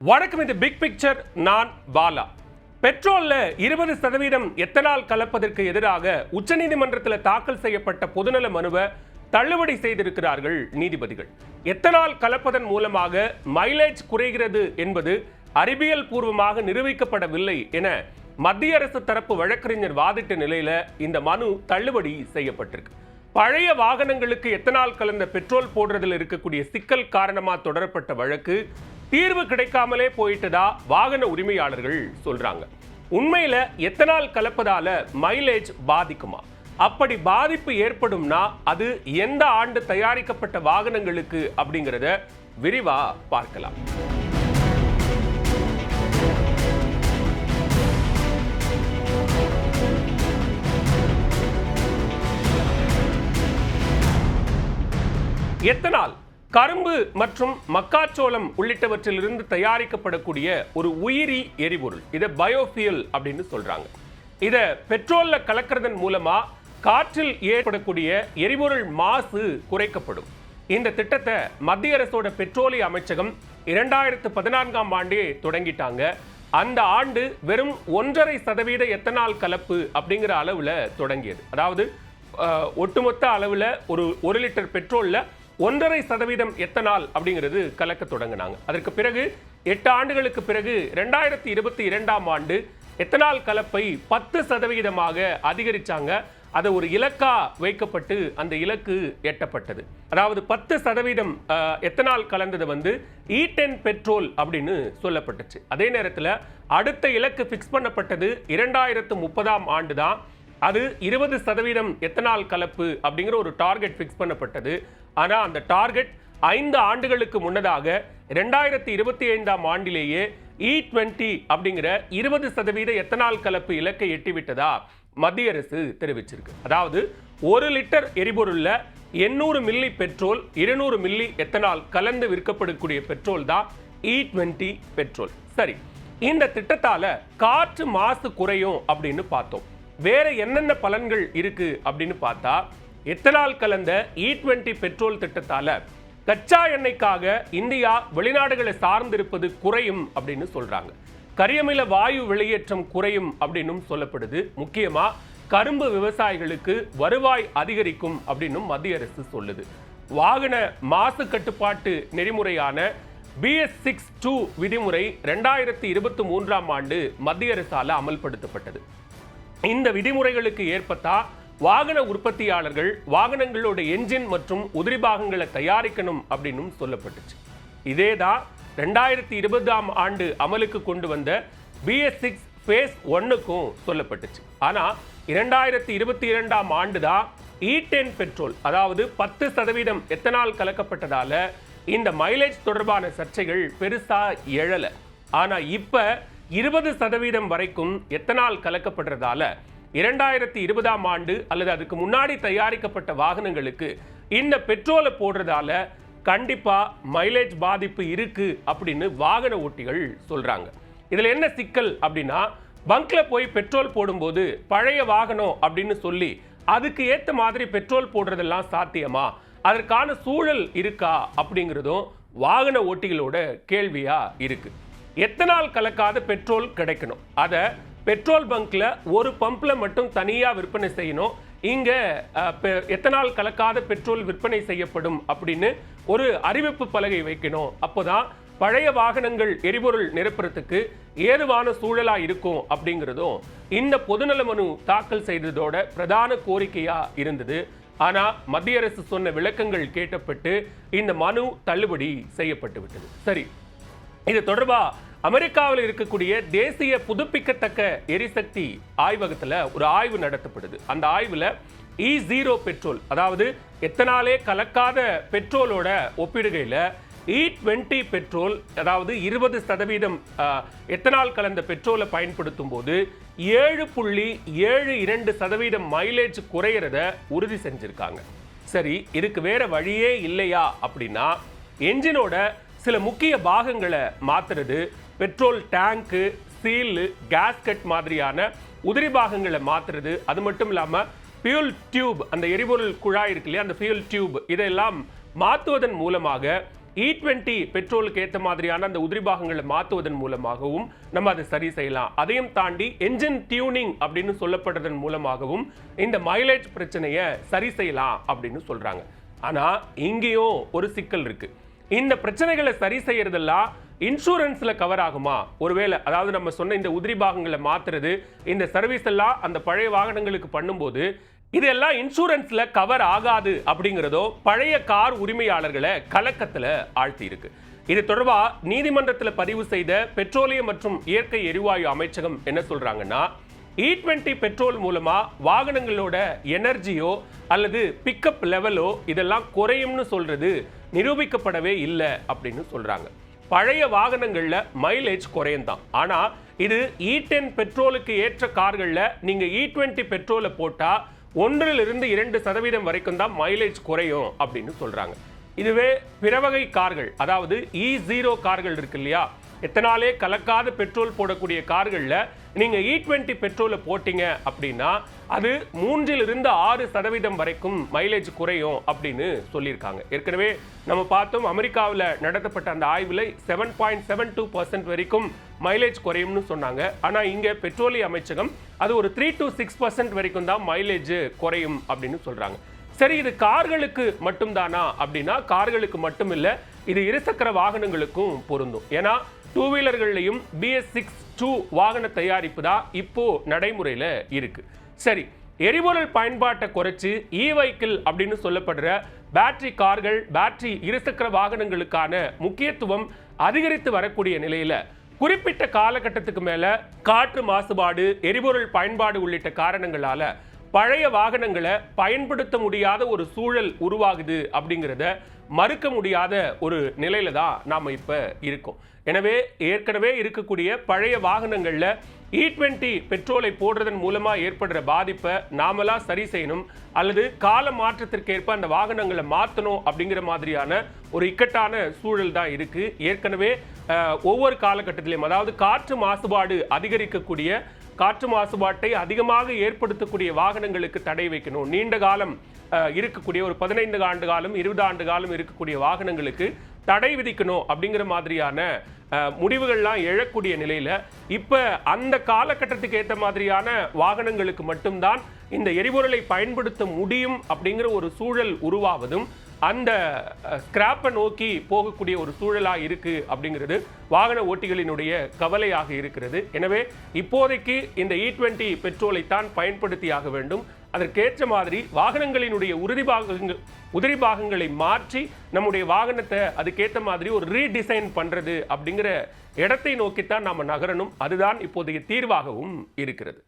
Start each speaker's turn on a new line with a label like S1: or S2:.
S1: வணக்கம் இது big picture நான் பாலா. பெட்ரோல்ல இருபது சதவீதம் எத்தனால் கலப்பதற்கு எதிராக உச்சநீதிமன்றத்தில் தாக்கல் செய்யப்பட்ட பொதுநல மனுவை தள்ளுபடி செய்திருக்கிறார்கள் நீதிபதிகள். எத்தனால் கலப்பதன் மூலமாக மைலேஜ் குறைகிறது என்பது அறிவியல் பூர்வமாக நிரூபிக்கப்படவில்லை என மத்திய அரசு தரப்பு வழக்கறிஞர் வாதிட்ட நிலையில இந்த மனு தள்ளுபடி செய்யப்பட்டிருக்கு. பழைய வாகனங்களுக்கு எத்தனால் கலந்த பெட்ரோல் போடுறதில் இருக்கக்கூடிய சிக்கல் காரணமாக தொடரப்பட்ட வழக்கு தீர்வு கிடைக்காமலே போயிட்டதா வாகன உரிமையாளர்கள் சொல்றாங்க. உண்மையில எத்தனால் கலப்பதால மைலேஜ் பாதிக்குமா? அப்படி பாதிப்பு ஏற்படும்னா அது எந்த ஆண்டு தயாரிக்கப்பட்ட வாகனங்களுக்கு அப்படிங்கிறத விரிவா பார்க்கலாம். எத்தனால்? கரும்பு மற்றும் மக்காச்சோளம் உள்ளிட்டவற்றிலிருந்து தயாரிக்கப்படக்கூடிய ஒரு உயிரி எரிபொருள். இதை பயோஃபியல் அப்படின்னு சொல்றாங்க. இதை பெட்ரோலில் கலக்கிறதன் மூலமா காற்றில் ஏற்படக்கூடிய எரிபொருள் மாசு குறைக்கப்படும். இந்த திட்டத்தை மத்திய அரசோட பெட்ரோலிய அமைச்சகம் இரண்டாயிரத்து பதினான்காம் ஆண்டே தொடங்கிட்டாங்க. அந்த ஆண்டு வெறும் ஒன்றரை சதவீத எத்தனால் கலப்பு அப்படிங்கிற அளவில் தொடங்கியது. அதாவது ஒட்டுமொத்த அளவில் ஒரு ஒரு லிட்டர் பெட்ரோலில் ஒன்றரை சதவீதம் எத்தனால் அப்படிங்கிறது கலக்க தொடங்கினாங்க. அதற்கு பிறகு எட்டு ஆண்டுகளுக்கு பிறகு ரெண்டாயிரத்தி இருபத்தி இரண்டாம் ஆண்டு எத்தனால் கலப்பை பத்து சதவிகிதமாக அதிகரிச்சாங்க. அது ஒரு இலக்கா வைக்கப்பட்டு அந்த இலக்கு எட்டப்பட்டது. அதாவது பத்து சதவீதம் எத்தனால் கலந்தது வந்து இ பெட்ரோல் அப்படின்னு சொல்லப்பட்டுச்சு. அதே நேரத்தில் அடுத்த இலக்கு ஃபிக்ஸ் பண்ணப்பட்டது இரண்டாயிரத்து முப்பதாம் ஆண்டு தான் அது இருபது சதவீதம் எத்தனால் கலப்பு அப்படிங்கிற ஒரு டார்கெட் ஃபிக்ஸ் பண்ணப்பட்டது. ஆனால் அந்த டார்கெட் ஐந்து ஆண்டுகளுக்கு முன்னதாக ரெண்டாயிரத்தி இருபத்தி ஐந்தாம் ஆண்டிலேயே e இ டுவெண்ட்டி அப்படிங்கிற இருபது சதவீத எத்தனால் கலப்பு இலக்கை எட்டிவிட்டதா மத்திய அரசு தெரிவிச்சிருக்கு. அதாவது ஒரு லிட்டர் எரிபொருளில் எண்ணூறு மில்லி பெட்ரோல் இருநூறு மில்லி எத்தனால் கலந்து விற்கப்படக்கூடிய பெட்ரோல் தான் e இ டுவெண்ட்டி பெட்ரோல். சரி இந்த திட்டத்தால் காற்று மாசு குறையும் அப்படின்னு பார்த்தோம். வேற என்னென்ன பலன்கள் இருக்கு அப்படின்னு பார்த்தா எத்தனால் கலந்த இ டுவெண்ட்டி பெட்ரோல் திட்டத்தால கச்சா எண்ணெய்க்காக இந்தியா வெளிநாடுகளை சார்ந்திருப்பது குறையும் அப்படின்னு சொல்றாங்க. கரியமில வாயு வெளியேற்றம் குறையும் அப்படின்னும் சொல்லப்படுது. முக்கியமா கரும்பு விவசாயிகளுக்கு வருவாய் அதிகரிக்கும் அப்படின்னும் மத்திய அரசு சொல்லுது. வாகன மாசு கட்டுப்பாட்டு நெறிமுறையான பிஎஸ் சிக்ஸ் டூ விதிமுறை ரெண்டாயிரத்தி இருபத்தி மூன்றாம் ஆண்டு மத்திய அரசால அமல்படுத்தப்பட்டது. இந்த விதிமுறைகளுக்கு ஏற்பத்தான் வாகன உற்பத்தியாளர்கள் வாகனங்களோட என்ஜின் மற்றும் உதிரி பாகங்களை தயாரிக்கணும் அப்படின்னும் சொல்லப்பட்டுச்சு. இதேதான் ரெண்டாயிரத்தி இருபதாம் ஆண்டு அமலுக்கு கொண்டு வந்த பிஎஸ் சிக்ஸ் ஃபேஸ் ஒன்னுக்கும் சொல்லப்பட்டுச்சு ஆனால் இரண்டாயிரத்தி இருபத்தி இரண்டாம் ஆண்டு தான் இ e டென் பெட்ரோல் அதாவது பத்து சதவீதம் எத்தனால் கலக்கப்பட்டதால இந்த மைலேஜ் தொடர்பான சர்ச்சைகள் பெருசாக எழலை. ஆனால் இப்போ இருபது சதவீதம் வரைக்கும் எத்தனால் கலக்கப்படுறதால இரண்டாயிரத்தி இருபதாம் ஆண்டு அல்லது அதுக்கு முன்னாடி தயாரிக்கப்பட்ட வாகனங்களுக்கு இந்த பெட்ரோலை போடுறதால கண்டிப்பாக மைலேஜ் பாதிப்பு இருக்குது அப்படின்னு வாகன ஓட்டிகள் சொல்கிறாங்க இதில் என்ன சிக்கல் அப்படின்னா பங்க்கில் போய் பெட்ரோல் போடும்போது பழைய வாகனம் அப்படின்னு சொல்லி அதுக்கு ஏற்ற மாதிரி பெட்ரோல் போடுறதெல்லாம் சாத்தியமா? அதற்கான சூழல் இருக்கா? அப்படிங்கிறதும் வாகன ஓட்டிகளோட கேள்வியாக இருக்குது எத்தனால் கலக்காத பெட்ரோல் கிடைக்கணும்? அதை பெட்ரோல் பங்க்கில் ஒரு பம்ப்ல மட்டும் தனியாக விற்பனை செய்யணும். இங்கே எத்தனால் கலக்காத பெட்ரோல் விற்பனை செய்யப்படும் அப்படின்னு ஒரு அறிவிப்பு பலகை வைக்கணும். அப்போதான் பழைய வாகனங்கள் எரிபொருள் நிரப்புறதுக்கு ஏதுவான சூழலாக இருக்கும் அப்படிங்கிறதும் இந்த பொதுநல மனு தாக்கல் செய்ததோட பிரதான கோரிக்கையாக இருந்தது. ஆனால் மத்திய அரசு சொன்ன விளக்கங்கள் கேட்டப்பட்டு இந்த மனு தள்ளுபடி செய்யப்பட்டு விட்டது. சரி இது தொடர்பாக அமெரிக்காவில் இருக்கக்கூடிய தேசிய புதுப்பிக்கத்தக்க எரிசக்தி ஆய்வகத்தில் ஒரு ஆய்வு நடத்தப்படுது. அந்த ஆய்வில் இ ஜீரோ பெட்ரோல் அதாவது எத்தனாலே கலக்காத பெட்ரோலோட ஒப்பிடுகையில் இ e டுவெண்ட்டி பெட்ரோல் அதாவது இருபது சதவீதம் எத்தனால் கலந்த பெட்ரோலை பயன்படுத்தும் போது ஏழு புள்ளி ஏழு இரண்டு சதவீதம் மைலேஜ் குறையிறத உறுதி செஞ்சுருக்காங்க. சரி இதுக்கு வேற வழியே இல்லையா அப்படின்னா என்ஜினோட சில முக்கிய பாகங்களை மாத்துறது பெட்ரோல் டேங்க்கு சீலு கேஸ்கட் மாதிரியான உதிரி பாகங்களை மாற்றுறது அது மட்டும் இல்லாமல் ஃபியூல் டியூப் அந்த எரிபொருள் குழாய் இருக்கு இல்லையா அந்த ஃபியூல் டியூப் இதெல்லாம் மாற்றுவதன் மூலமாக e இ டுவெண்ட்டி பெட்ரோலுக்கு ஏற்ற மாதிரியான அந்த உதிரி பாகங்களை மாற்றுவதன் மூலமாகவும் நம்ம அதை சரி செய்யலாம். அதையும் தாண்டி என்ஜின் டியூனிங் அப்படின்னு சொல்லப்படுறதன் மூலமாகவும் இந்த மைலேஜ் பிரச்சனையை சரி செய்யலாம் அப்படின்னு சொல்கிறாங்க ஆனால் இங்கேயும் ஒரு சிக்கல் இருக்குது இந்த பிரச்சனைகளை சரி செய்யறதெல்லாம் இன்சூரன்ஸில் கவர் ஆகுமா? ஒருவேளை அதாவது நம்ம சொன்ன இந்த உதிரி பாகங்களை மாத்துறது இந்த சர்வீஸ் எல்லாம் அந்த பழைய வாகனங்களுக்கு பண்ணும்போது இதெல்லாம் இன்சூரன்ஸில் கவர் ஆகாது அப்படிங்கிறதோ பழைய கார் உரிமையாளர்களை கலக்கத்தில் ஆழ்த்தி இருக்கு இது தொடர்பாக நீதிமன்றத்தில் பதிவு செய்த பெட்ரோலியம் மற்றும் இயற்கை எரிவாயு அமைச்சகம் என்ன சொல்கிறாங்கன்னா இ e டுவெண்ட்டி பெட்ரோல் மூலமாக வாகனங்களோட எனர்ஜியோ அல்லது பிக்கப் லெவலோ இதெல்லாம் குறையும்னு சொல்கிறது நிரூபிக்கப்படவே இல்லை அப்படின்னு சொல்கிறாங்க பழைய வாகனங்களில் மைலேஜ் குறையும் தான் ஆனால் இது இ டென் பெட்ரோலுக்கு ஏற்ற கார்களில் நீங்கள் இ e டுவெண்ட்டி பெட்ரோலை போட்டால் ஒன்றிலிருந்து இரண்டு சதவீதம் வரைக்கும் தான் மைலேஜ் குறையும் அப்படின்னு சொல்கிறாங்க இதுவே பிறவகை கார்கள் அதாவது e இ ஜீரோ கார்கள் இருக்கு இல்லையா? எத்தனாலே கலக்காத பெட்ரோல் போடக்கூடிய கார்களில் நீங்கள் இ e டுவெண்ட்டி பெட்ரோலை போட்டிங்க அப்படின்னா அது மூன்றிலிருந்து ஆறு சதவீதம் வரைக்கும் மைலேஜ் குறையும் அப்படின்னு சொல்லியிருக்காங்க. ஏற்கனவே நம்ம பார்த்தோம் அமெரிக்காவில் நடத்தப்பட்ட அந்த ஆய்வில் seven point seven two percent வரைக்கும் மைலேஜ் குறையும்னு சொன்னாங்க. ஆனால் இங்கே பெட்ரோலிய அமைச்சகம் அது ஒரு த்ரீ டு சிக்ஸ் பர்சன்ட் வரைக்கும் தான் மைலேஜ் குறையும் அப்படின்னு சொல்கிறாங்க சரி இது கார்களுக்கு மட்டும்தானா அப்படின்னா கார்களுக்கு மட்டும் இல்லை இது இருசக்கர வாகனங்களுக்கும் பொருந்தும். ஏன்னா டூ வீலர்கள்லையும் பிஎஸ் சிக்ஸ் டூ வாகன தயாரிப்பு தான் இப்போ நடைமுறையில் இருக்கு. சரி எரிபொருள் பயன்பாட்டை குறைச்சு இ வைக்கிள் அப்படின்னு சொல்லப்படுற பேட்டரி கார்கள் பேட்டரி இருசக்கர வாகனங்களுக்கான முக்கியத்துவம் அதிகரித்து வரக்கூடிய நிலையில் குறிப்பிட்ட காலகட்டத்துக்கு மேலே காற்று மாசுபாடு எரிபொருள் பயன்பாடு உள்ளிட்ட காரணங்களால் பழைய வாகனங்களை பயன்படுத்த முடியாத ஒரு சூழல் உருவாகுது அப்படிங்கிறத மறுக்க முடியாத ஒரு நிலையில தான் நாம் இப்போ இருக்கோம். எனவே ஏற்கனவே இருக்கக்கூடிய பழைய வாகனங்களில் இ e டுவெண்ட்டி பெட்ரோலை போடுறதன் மூலமாக ஏற்படுற பாதிப்பை நாமளா சரி செய்யணும் அல்லது கால மாற்றத்திற்கு ஏற்ப அந்த வாகனங்களை மாற்றணும் அப்படிங்கிற மாதிரியான ஒரு இக்கட்டான சூழல் தான் இருக்குது ஏற்கனவே ஒவ்வொரு காலகட்டத்திலையும் அதாவது காற்று மாசுபாடு அதிகரிக்கக்கூடிய காற்று மாசுபாட்டை அதிகமாக ஏற்படுத்தக்கூடிய வாகனங்களுக்கு தடை வைக்கணும். நீண்ட காலம் இருக்கக்கூடிய ஒரு பதினைந்து ஆண்டு காலம் இருபது ஆண்டு காலம் இருக்கக்கூடிய வாகனங்களுக்கு தடை விதிக்கணும் அப்படிங்கிற மாதிரியான முடிவுகள்லாம் எழக்கூடிய நிலையில் இப்போ அந்த காலகட்டத்துக்கு ஏற்ற மாதிரியான வாகனங்களுக்கு மட்டும்தான் இந்த எரிபொருளை பயன்படுத்த முடியும் அப்படிங்கிற ஒரு சூழல் உருவாவதும் அந்த ஸ்கிராப்பை நோக்கி போகக்கூடிய ஒரு சூழலாக இருக்குது அப்படிங்கிறது வாகன ஓட்டிகளினுடைய கவலையாக இருக்கிறது. எனவே இப்போதைக்கு இந்த இ டுவெண்ட்டி பெட்ரோலை தான் பயன்படுத்தியாக வேண்டும். அதற்கேற்ற மாதிரி வாகனங்களினுடைய உறுதி பாகங்கள் உதிரி பாகங்களை மாற்றி நம்முடைய வாகனத்தை அதுக்கேற்ற மாதிரி ஒரு ரீடிசைன் பண்ணுறது அப்படிங்கிற இடத்தை நோக்கித்தான் நாம் நகரணும். அதுதான் இப்போதைய தீர்வாகவும் இருக்கிறது.